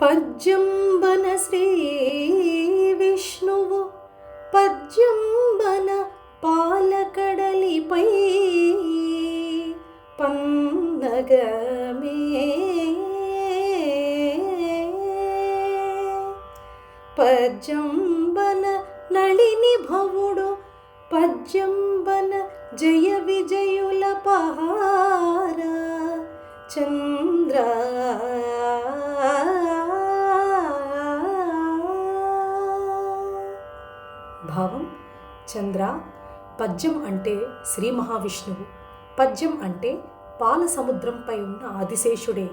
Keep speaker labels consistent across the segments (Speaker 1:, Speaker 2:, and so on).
Speaker 1: पद्यम्बन श्रीविष्णु पद्यम्बन पालकडलिपै पन्नग పద్యంబన నళిని భవుడు. పద్యంబన జయ విజయుల పహార. చంద్ర. భావం చంద్ర పద్యం అంటే శ్రీ మహావిష్ణువు. పద్యం అంటే పాల సముద్రంపై ఉన్న ఆదిశేషుడే.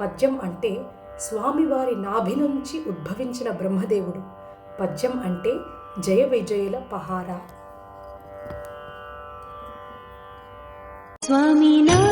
Speaker 1: పద్యం అంటే స్వామివారి నాభి నుంచి ఉద్భవించిన బ్రహ్మదేవుడు. పద్యం అంటే జయ విజయుల పహారా.
Speaker 2: స్వామి నా